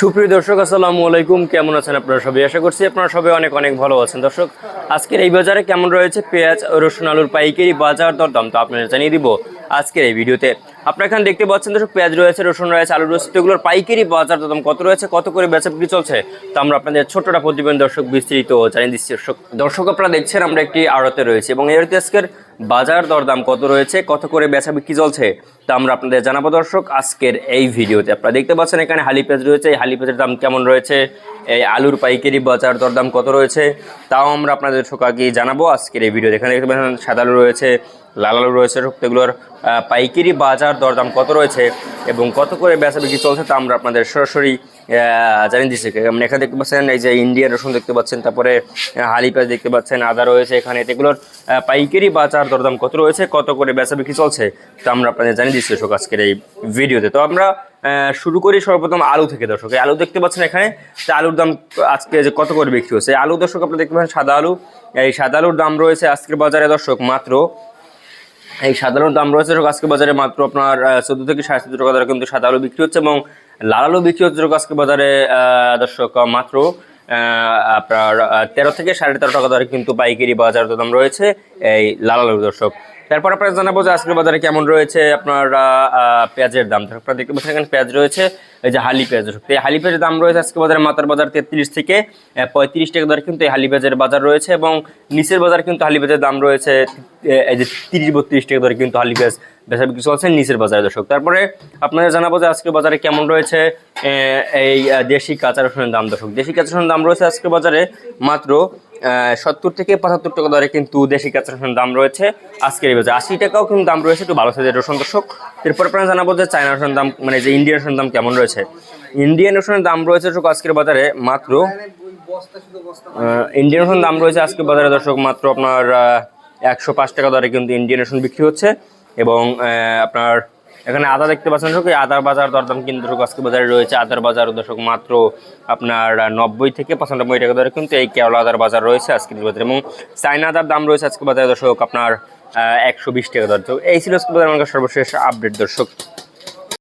সুপ্রিয় দর্শক, আসসালামু আলাইকুম। কেমন আছেন আপনারা সবাই? আশা করছি আপনারা সবাই অনেক অনেক ভালো আছেন। দর্শক, আজকের এই বাজারে কেমন রয়েছে? পেঁয়াজ, রসুন, আলুর পাইকারি বাজার দর দাম তো আপনাদের জানিয়ে দিব আজকের এই ভিডিওতে। আপনারা এখানে দেখতে পাচ্ছেন দর্শক, পেঁয়াজ রয়েছে, রসুন রয়েছে, আলু রয়েছে এগুলোর পাইকারি বাজার দর দাম কত রয়েছে? কত করে বেচা বিক্রি চলছে? তো আমরা আপনাদের ছোটটা প্রতিবেদন দর্শক বিস্তৃত জানিয়ে দিচ্ছি। দর্শক দর্শক আপনারা দেখছেন আমরা একটি আড়তে রয়েছে এবং আড়তে আজকের বাজার দরদাম কত রয়েছে, কত করে বেচা বিক্রি চলছে, তা আমরা আপনাদের জানাব দর্শক আজকের এই ভিডিওতে। আপনারা দেখতে পাচ্ছেন এখানে হালি পেঁয়াজ রয়েছে, এই হালি পেঁয়াজের দাম কেমন রয়েছে এই আলুর পাইকারি বাজার দরদাম কত রয়েছে তাও আমরা আপনাদের আগে জানাব। আজকের এই ভিডিওতে এখানে দেখতে পাচ্ছেন সাদা আলু রয়েছে, লাল আলু রয়েছে এগুলোর পাইকারি বাজার দরদাম কত রয়েছে এবং কত করে বেচা বিক্রি চলছে তা আমরা আপনাদের সরাসরি জানিয়ে দিচ্ছি। মানে এখানে দেখতে পাচ্ছেন এই যে ইন্ডিয়ান রসুন দেখতে পাচ্ছেন, তারপরে হালি পেঁয়াজ দেখতে পাচ্ছেন, আদা রয়েছে এখানে, এগুলোর পাইকারি বাজার দরদাম কত রয়েছে, কত করে বেচা বিক্রি চলছে তা আমরা আপনাদের জানিয়ে দিচ্ছি আজকের এই ভিডিওতে। তো আমরা শুরু করি সর্বপ্রথম আলু থেকে, দর্শক। আলু দেখতে পাচ্ছেন এখানে আলুর দাম আজকে যে কত করে বিক্রি হচ্ছে। আলু, দর্শক, আপনারা দেখতে পাচ্ছেন সাদা আলু। এই সাদা আলুর দাম রয়েছে আজকের বাজারে, দর্শক, মাত্র এই সাধারণ দাম রয়েছে আজকে বাজারে মাত্র আপনার চোদ্দ থেকে সাড়ে চোদ্দ টাকা দরে কিন্তু সাদা আলু বিক্রি হচ্ছে এবং লাল আলু বিক্রি হচ্ছে আজকে বাজারে দর্শক, মাত্র আপনার তেরো থেকে সাড়ে তেরো টাকা দরে কিন্তু পাইকারি বাজার দাম রয়েছে। এই লাল আলুর, দর্শক তারপর আপনারা জানাব যে আজকের বাজারে কেমন রয়েছে আপনার পেঁয়াজের দাম। আপনারা দেখতে পাচ্ছেন এখানে পেঁয়াজ রয়েছে, এই যে হালি পেঁয়াজ। এই হালি পেঁয়াজের দাম রয়েছে আজকে বাজারে মাতার বাজার তেত্রিশ থেকে পঁয়ত্রিশ টাকা দরে কিন্তু এই হালি পেঁয়াজের বাজার রয়েছে এবং নিচের বাজার কিন্তু হালি পেঁয়াজের দাম রয়েছে এই যে তিরিশ বত্রিশ টাকা দরে কিন্তু হালি পেঁয়াজ বেচা বিক্রি চলছে নিচের বাজারে, দর্শক। তারপরে আপনাদের জানাব যে আজকের বাজারে কেমন রয়েছে এই দেশি কাঁচা রসুনের দাম, দর্শক। দেশি কাঁচা রসুনের দাম রয়েছে আজকের বাজারে মাত্র সত্তর থেকে পঁচাত্তর টাকা দরে কিন্তু দেশি কাঁচা রসুনের দাম রয়েছে। আজকের বাজারে আশি টাকাও কিন্তু দাম রয়েছে, একটু ভালো সাইজের রসুন দর্শক। এরপর আপনারা জানাব যে চায়না রসুনের দাম মানে যে ইন্ডিয়ান রসুনের দাম কেমন রয়েছে। ইন্ডিয়ান রসুনের দাম রয়েছে দর্শক আজকের বাজারে মাত্র ইন্ডিয়ান রসুন দাম রয়েছে আজকের বাজারে দর্শক মাত্র আপনার একশো পাঁচ টাকা দরে কিন্তু ইন্ডিয়ান রসুন বিক্রি হচ্ছে। এবং আপনার এখানে আদা দেখতে পাচ্ছেন দর্শক আদার বাজার দরদাম কিন্তু দর্শক আজকে বাজারে রয়েছে। আদার বাজার দর্শক মাত্র আপনার নব্বই থেকে পঁচানব্বই টাকা দরে কিন্তু এই কেরলা আদার বাজার রয়েছে আজকের বাজারে। এবং চাইনা আদার দাম রয়েছে আজকে বাজারে দর্শক আপনার একশো বিশ টাকা দর। এই ছিল আজকে বাজার সর্বশেষ আপডেট দর্শক।